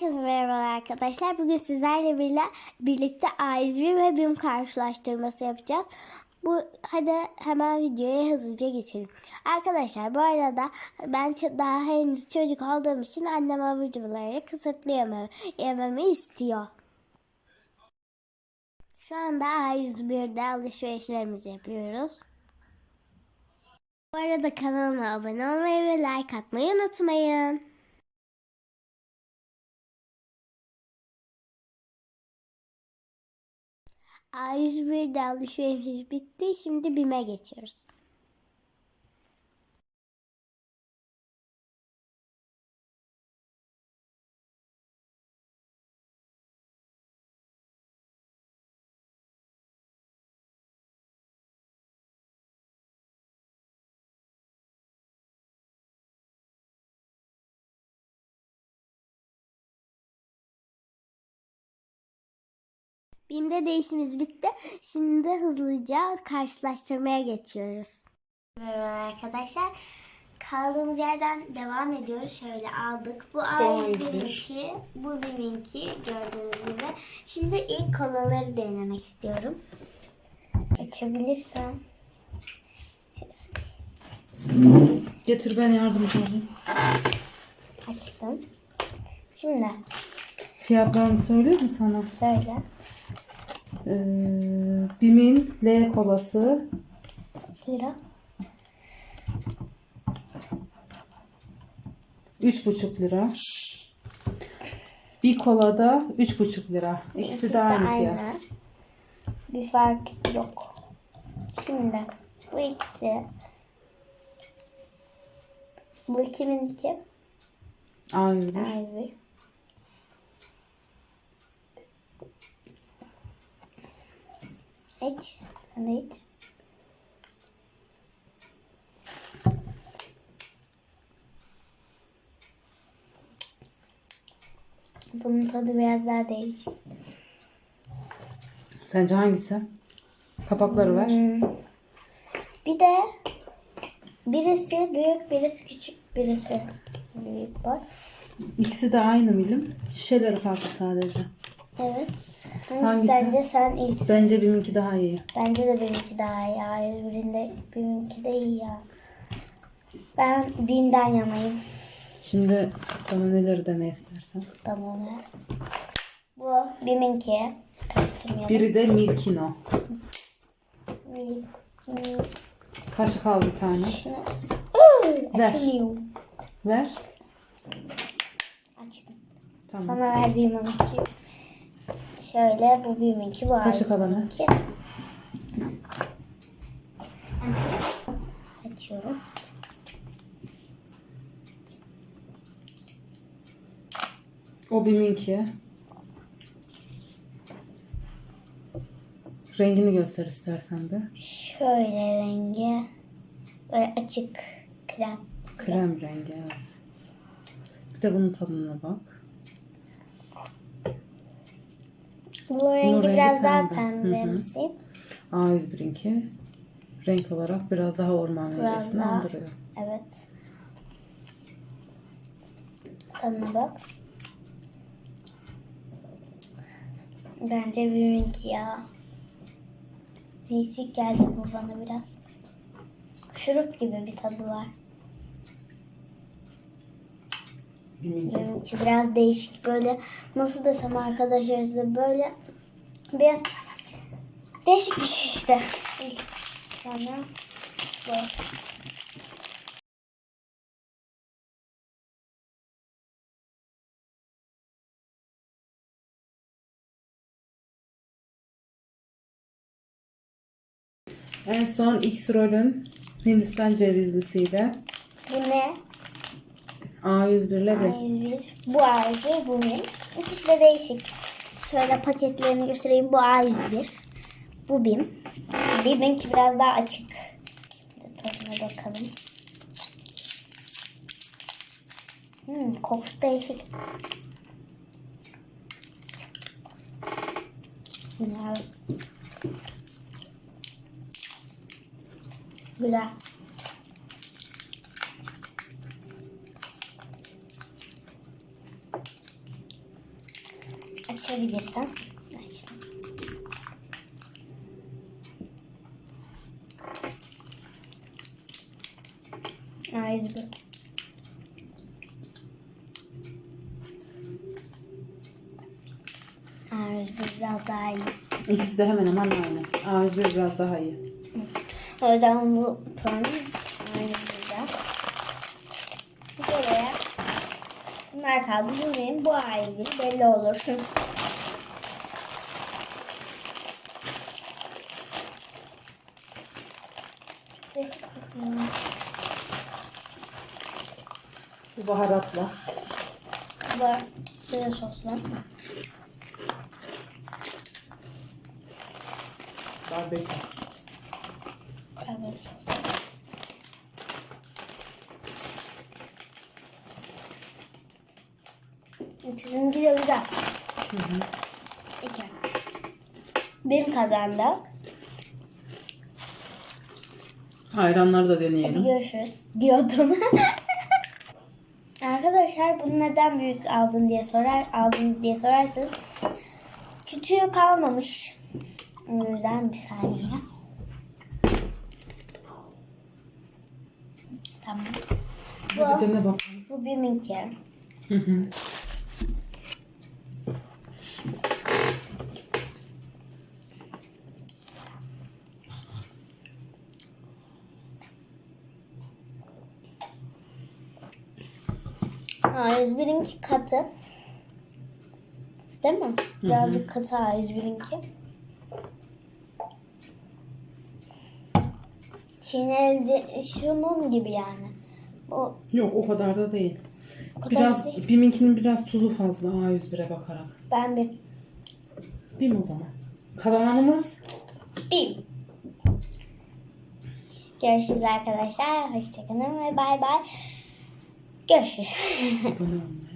Herkese merhabalar arkadaşlar. Bugün sizlerle birlikte, birlikte A101 ve BİM karşılaştırması yapacağız. Bu hadi hemen videoya hızlıca geçelim. Arkadaşlar bu arada ben daha henüz çocuk olduğum için annem abur cuburları kısıtlı yeme- yememi istiyor. Şu anda A101'de alışverişlerimizi yapıyoruz. Bu arada kanalıma abone olmayı ve like atmayı unutmayın. A101'de alışverişimiz bitti. Şimdi BİM'e geçiyoruz. BİM'de değişimimiz bitti. Şimdi hızlıca karşılaştırmaya geçiyoruz. Merhaba arkadaşlar. Kaldığımız yerden devam ediyoruz. Şöyle aldık. Bu A101'inki, bu BİM'inki gördüğünüz gibi. Şimdi ilk kolaları denemek istiyorum. Açabilirsem. Getir ben yardımcı olayım. Açtım. Şimdi Fiyatlarını söyleyeyim mi sana? söyle. Ee, Bim'in L kolası Kaç lira? 3,5 lira. Bir kolada 3,5 lira. İkisi de aynı fiyat. Bir fark yok. Şimdi bu ikisi bu kiminki? Aynı. Ivy. İç. Hadi iç. Bunun tadı biraz daha değişik. Sence hangisi? Kapakları ver. Hmm. Bir de birisi büyük, birisi küçük, birisi büyük var. İkisi de aynı milim. Şişeleri farklı sadece. Evet. Hangisi? Sence sen ilk. Bence Bim'inki daha iyi. Bence de benimki daha iyi. Hayır birinde benimki de iyi ya. Ben BİM'den yanayım. Şimdi bana neleri dene istersen. Tamam. Bu BİM'inki. Karıştırmayalım. Biri de Milkino. Bir- Kaşık al bir tane. Şunu. Ver. Açılıyor. Ver. Açtım. Tamam. Sana verdiğim onunki. Şöyle bu BİM'inki bu Kaşık al anne. Ayşe'ninki. Açıyorum. O Bim'inki. Rengini göster istersen de. Şöyle rengi. Böyle açık krem. Krem rengi evet. Bir de bunun tadına bak. Bu rengi biraz daha pembemsi. A101'inki renk olarak biraz daha orman meyvesini daha. andırıyor. Evet. Tadına bak. Bence benimki ya. Değişik geldi bu bana biraz. Şurup gibi bir tadı var. Benimki biraz değişik böyle nasıl desem arkadaşlar size böyle bir değişik bir şey işte. Sonra bu. En son X-Roll'ün Hindistan cevizlisiyle Bu ne? A101 ile bir. A101. Bu A101, bu benim. İkisi de değişik. Şöyle paketlerini göstereyim. Bu A101. Bu BİM. BİM'inki biraz daha açık. Tadına bakalım. Hmm, kokusu değişik. Güzel. Güzel. Açabilirsen. Aç. A101. A101 biraz daha iyi. İkisi de hemen hemen aynı. A101 biraz daha iyi. O yüzden bu puanı aynı burada. Buraya bunlar kaldı. Bunların bu A101 belli olur. Bu baharatla. Bu da soya soslu. Barbekü. Kahve soslu. İkisininki de güzel. Hı hı. İki. Bir kazandı. Ayranları da Hadi deneyelim. görüşürüz diyordum. Arkadaşlar bunu neden büyük aldın diye sorar aldınız diye sorarsanız küçüğü kalmamış. O yüzden bir saniye. Tamam. Bu, bu bir. Hı hı. A101'inki katı. Değil mi? Birazcık katı A101'inki. Çiğnelce şunun gibi yani. O Yok o kadar da değil. kadar Biraz değil. Bim'inkinin biraz tuzu fazla A101'e bakarak. Ben bir. Bim o zaman. Kazananımız Bir. Görüşürüz arkadaşlar. Hoşçakalın ve bay bay. Görüşürüz. abone olmayı.